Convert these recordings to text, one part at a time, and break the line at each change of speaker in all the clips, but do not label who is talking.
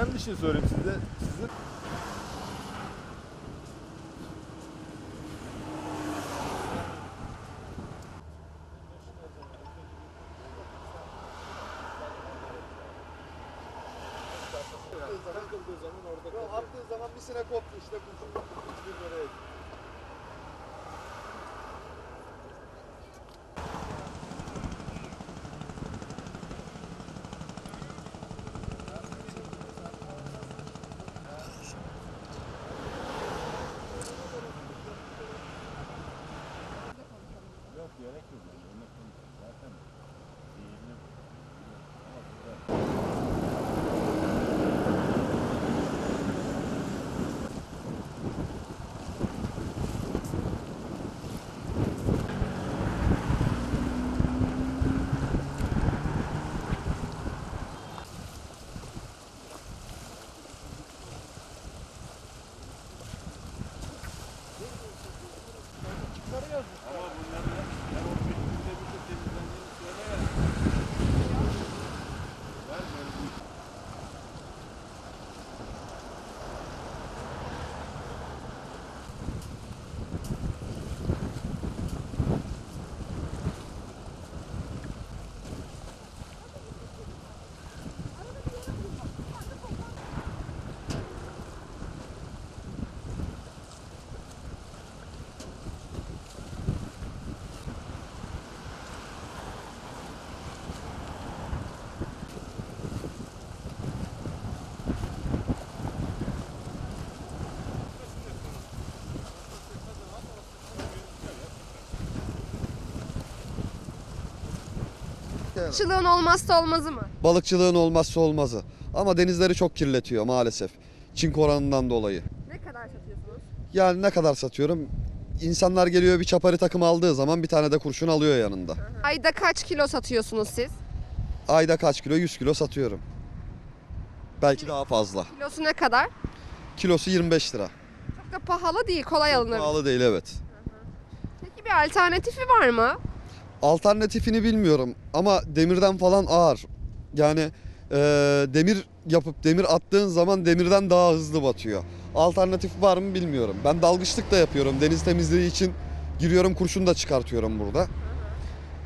Ben bir şey sorayım size. Sizin
Attığı zaman bir sene koptu işte kurşun hiçbir oraya gitti.
Balıkçılığın olmazsa olmazı mı?
Balıkçılığın olmazsa olmazı. Ama denizleri çok kirletiyor maalesef. Çink oranından dolayı.
Ne kadar satıyorsunuz?
Yani ne kadar satıyorum? İnsanlar geliyor bir çapari takım aldığı zaman bir tane de kurşun alıyor yanında.
Ayda kaç kilo satıyorsunuz siz?
Ayda kaç kilo? 100 kilo satıyorum. Belki daha fazla.
Kilosu ne kadar?
Kilosu 25 lira.
Çok da pahalı değil, kolay alınır.
Pahalı değil evet.
Peki bir alternatifi var mı?
Alternatifini bilmiyorum ama demirden falan ağır. Yani eee, demir yapıp demir attığın zaman demirden daha hızlı batıyor. Alternatif var mı bilmiyorum. Ben dalgıçlık da yapıyorum. Deniz temizliği için giriyorum kurşun da çıkartıyorum burada.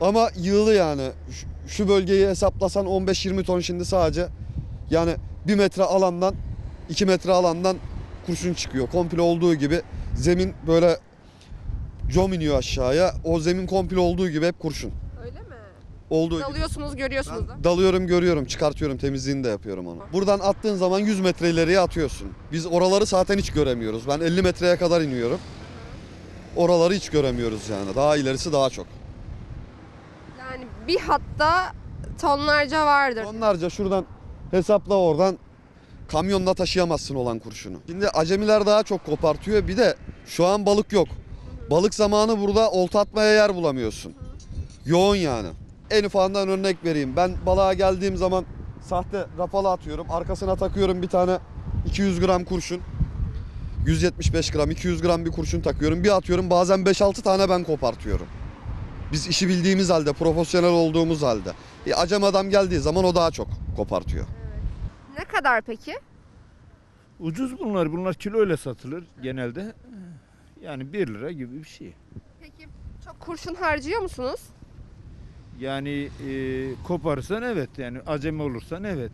Ama yığılı yani. Şu- Şu bölgeyi hesaplasan 15-20 ton şimdi sadece. Yani 1 metre alandan 2 metre alandan kurşun çıkıyor. Komple olduğu gibi zemin böyle com iniyor aşağıya. O zemin komple olduğu gibi hep kurşun.
Öyle mi?
Olduğu gibi.
Alıyorsunuz, görüyorsunuz da.
Dalıyorum görüyorum çıkartıyorum temizliğini de yapıyorum onu. Buradan attığın zaman 100 metre ileriye atıyorsun. Biz oraları zaten hiç göremiyoruz. Ben 50 metreye kadar iniyorum. Oraları hiç göremiyoruz yani. Daha ilerisi daha çok.
Yani bir hatta tonlarca vardır.
Onlarca şuradan hesapla oradan kamyonla taşıyamazsın olan kurşunu. Şimdi acemiler daha çok kopartıyor. Bir de şu an balık yok. Balık zamanı burada olta atmaya yer bulamıyorsun. Yoğun yani. En ufağından örnek vereyim. Ben balığa geldiğim zaman sahte rapalı atıyorum. Arkasına takıyorum bir tane 200 gram kurşun. 175 gram, 200 gram bir kurşun takıyorum. Bir atıyorum bazen 5-6 tane ben kopartıyorum. Biz işi bildiğimiz halde, profesyonel olduğumuz halde. E, acem adam geldiği zaman o daha çok kopartıyor.
Ne kadar peki?
Ucuz bunlar. Bunlar kilo ile satılır genelde. Yani 1 lira gibi bir şey.
Peki çok kurşun harcıyor musunuz?
Yani e, koparsan evet yani acemi olursan evet.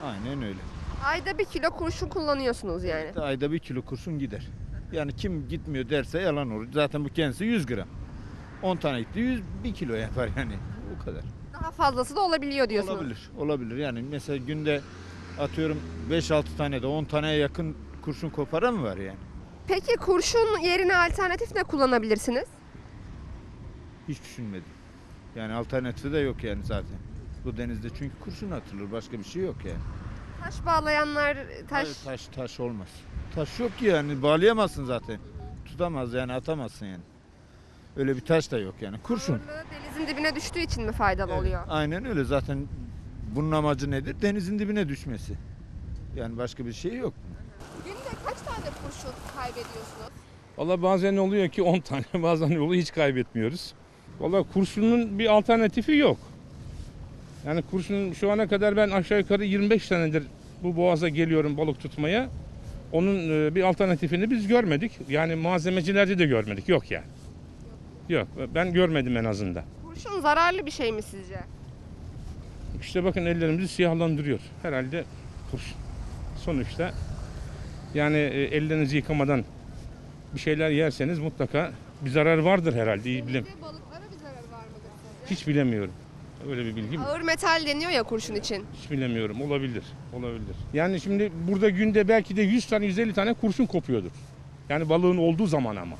Aynen öyle.
Ayda bir kilo kurşun kullanıyorsunuz yani.
Ayda bir kilo kurşun gider. Yani kim gitmiyor derse yalan olur. Zaten bu kendisi 100 gram. 10 tane gitti 100 bir kilo yapar yani. O kadar.
Daha fazlası da olabiliyor diyorsunuz.
Olabilir. Olabilir. Yani mesela günde atıyorum 5-6 tane de 10 taneye yakın kurşun koparan mı var yani?
Peki kurşun yerine alternatif ne kullanabilirsiniz?
Hiç düşünmedim. Yani alternatifi de yok yani zaten. Bu denizde çünkü kurşun atılır. Başka bir şey yok yani.
Taş bağlayanlar taş
Hayır, taş taş olmaz. Taş yok ki yani bağlayamazsın zaten. Tutamaz yani atamazsın yani. Öyle bir taş da yok yani. Kurşun.
ağırlığı denizin dibine düştüğü için mi faydalı
Evet,
oluyor?
Aynen öyle zaten bunun amacı nedir? Denizin dibine düşmesi. Yani başka bir şey yok.
Günde kaç tane kurşun kaybediyorsunuz?
Valla bazen oluyor ki 10 tane bazen yolu hiç kaybetmiyoruz. Valla kurşunun bir alternatifi yok. Yani kurşun şu ana kadar ben aşağı yukarı 25 senedir bu boğaza geliyorum balık tutmaya. Onun e, bir alternatifini biz görmedik. Yani malzemecilerde de görmedik. Yok yani. Yok ben görmedim en azından.
Kurşun zararlı bir şey mi sizce?
İşte bakın ellerimizi siyahlandırıyor. Herhalde kurşun. Sonuçta yani e, ellerinizi yıkamadan bir şeyler yerseniz mutlaka bir zarar vardır herhalde. İyi bilem
balıklara bir zarar var mıdır sizce?
hiç bilemiyorum. Öyle bir bilgim yok.
Ağır metal deniyor ya kurşun için.
Hiç bilemiyorum. Olabilir. Olabilir. Yani şimdi burada günde belki de 100 tane 150 tane kurşun kopuyordur. Yani balığın olduğu zaman ama.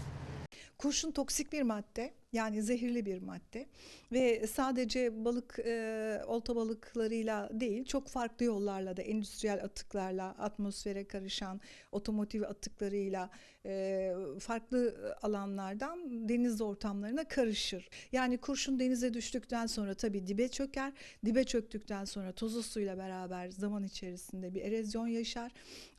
Kurşun toksik bir madde yani zehirli bir madde ve sadece balık e, olta balıklarıyla değil çok farklı yollarla da endüstriyel atıklarla atmosfere karışan otomotiv atıklarıyla e, farklı alanlardan deniz ortamlarına karışır. Yani kurşun denize düştükten sonra tabii dibe çöker. Dibe çöktükten sonra tozlu suyla beraber zaman içerisinde bir erozyon yaşar.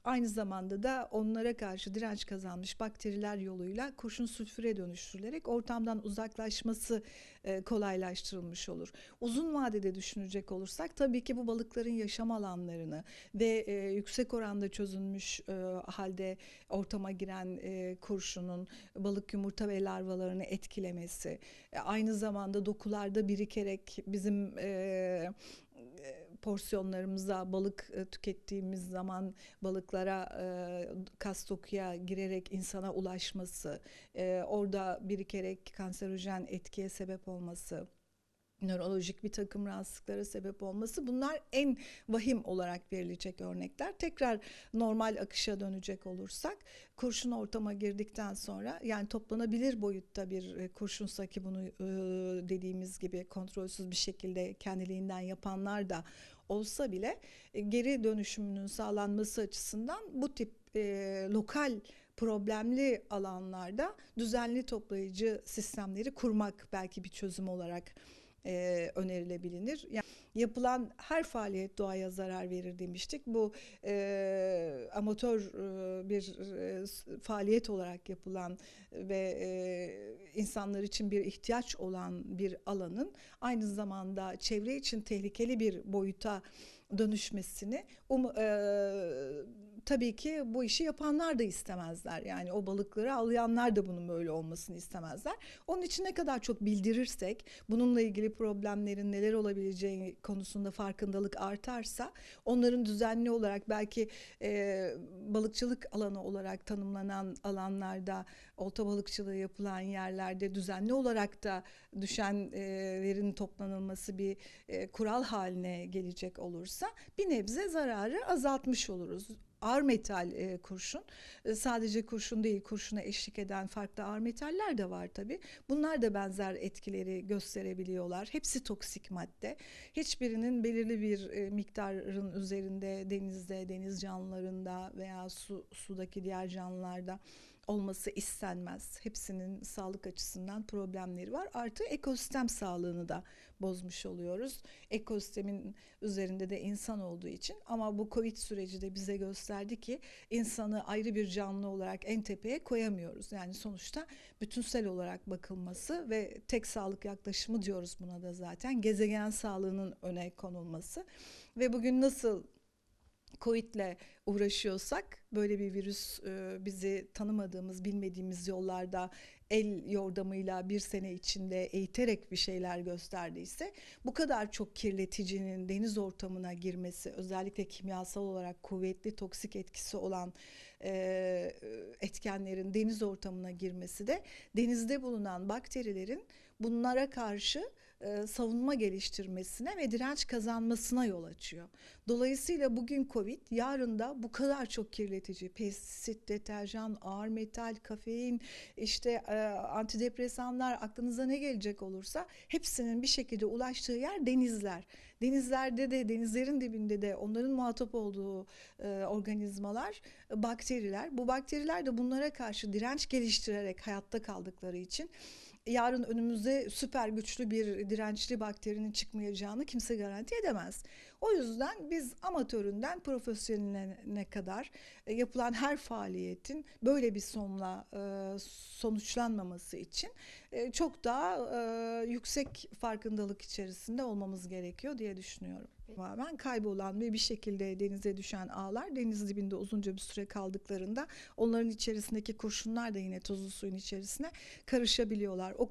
Aynı zamanda da onlara karşı direnç kazanmış bakteriler yoluyla kurşun sülfüre dönüştürülerek ortamdan uzaklaşması e, kolaylaştırılmış olur. Uzun vadede düşünecek olursak tabii ki bu balıkların yaşam alanlarını ve e, yüksek oranda çözülmüş e, halde ortama giren e, kurşunun balık yumurta ve larvalarını etkilemesi, e, aynı zamanda dokularda birikerek bizim e, porsiyonlarımıza balık e, tükettiğimiz zaman balıklara e, kas dokuya girerek insana ulaşması, e, orada birikerek kanserojen etkiye sebep olması nörolojik bir takım rahatsızlıklara sebep olması bunlar en vahim olarak verilecek örnekler. Tekrar normal akışa dönecek olursak kurşun ortama girdikten sonra yani toplanabilir boyutta bir e, kurşunsa ki bunu e, dediğimiz gibi kontrolsüz bir şekilde kendiliğinden yapanlar da olsa bile e, geri dönüşümünün sağlanması açısından bu tip e, lokal problemli alanlarda düzenli toplayıcı sistemleri kurmak belki bir çözüm olarak e, önerilebilir. Yani yapılan her faaliyet doğaya zarar verir demiştik. Bu e, amatör e, bir e, faaliyet olarak yapılan ve e, insanlar için bir ihtiyaç olan bir alanın aynı zamanda çevre için tehlikeli bir boyuta dönüşmesini um, e, tabii ki bu işi yapanlar da istemezler. Yani o balıkları avlayanlar da bunun böyle olmasını istemezler. Onun için ne kadar çok bildirirsek, bununla ilgili problemlerin neler olabileceği konusunda farkındalık artarsa, onların düzenli olarak belki e, balıkçılık alanı olarak tanımlanan alanlarda, olta balıkçılığı yapılan yerlerde düzenli olarak da düşenlerin toplanılması bir e, kural haline gelecek olursa bir nebze zararı azaltmış oluruz. Ağır metal e, kurşun e, sadece kurşun değil kurşuna eşlik eden farklı ağır metaller de var tabi. Bunlar da benzer etkileri gösterebiliyorlar. Hepsi toksik madde. Hiçbirinin belirli bir e, miktarın üzerinde denizde, deniz canlılarında veya su, sudaki diğer canlılarda olması istenmez. Hepsinin sağlık açısından problemleri var. Artı ekosistem sağlığını da bozmuş oluyoruz. Ekosistemin üzerinde de insan olduğu için ama bu Covid süreci de bize gösterdi ki insanı ayrı bir canlı olarak en tepeye koyamıyoruz. Yani sonuçta bütünsel olarak bakılması ve tek sağlık yaklaşımı diyoruz buna da zaten. Gezegen sağlığının öne konulması ve bugün nasıl Covid'le uğraşıyorsak böyle bir virüs e, bizi tanımadığımız, bilmediğimiz yollarda el yordamıyla bir sene içinde eğiterek bir şeyler gösterdiyse bu kadar çok kirleticinin deniz ortamına girmesi özellikle kimyasal olarak kuvvetli toksik etkisi olan e, etkenlerin deniz ortamına girmesi de denizde bulunan bakterilerin bunlara karşı e, savunma geliştirmesine ve direnç kazanmasına yol açıyor. Dolayısıyla bugün Covid, yarın da bu kadar çok kirletici, pestisit, deterjan, ağır metal, kafein, işte e, antidepresanlar aklınıza ne gelecek olursa hepsinin bir şekilde ulaştığı yer denizler. Denizlerde de denizlerin dibinde de onların muhatap olduğu e, organizmalar bakteriler. Bu bakteriler de bunlara karşı direnç geliştirerek hayatta kaldıkları için yarın önümüzde süper güçlü bir dirençli bakterinin çıkmayacağını kimse garanti edemez. O yüzden biz amatöründen profesyoneline kadar e, yapılan her faaliyetin böyle bir sonla e, sonuçlanmaması için e, çok daha e, yüksek farkındalık içerisinde olmamız gerekiyor diye düşünüyorum. Tamamen kaybolan ve bir şekilde denize düşen ağlar deniz dibinde uzunca bir süre kaldıklarında onların içerisindeki kurşunlar da yine tuzlu suyun içerisine karışabiliyorlar. O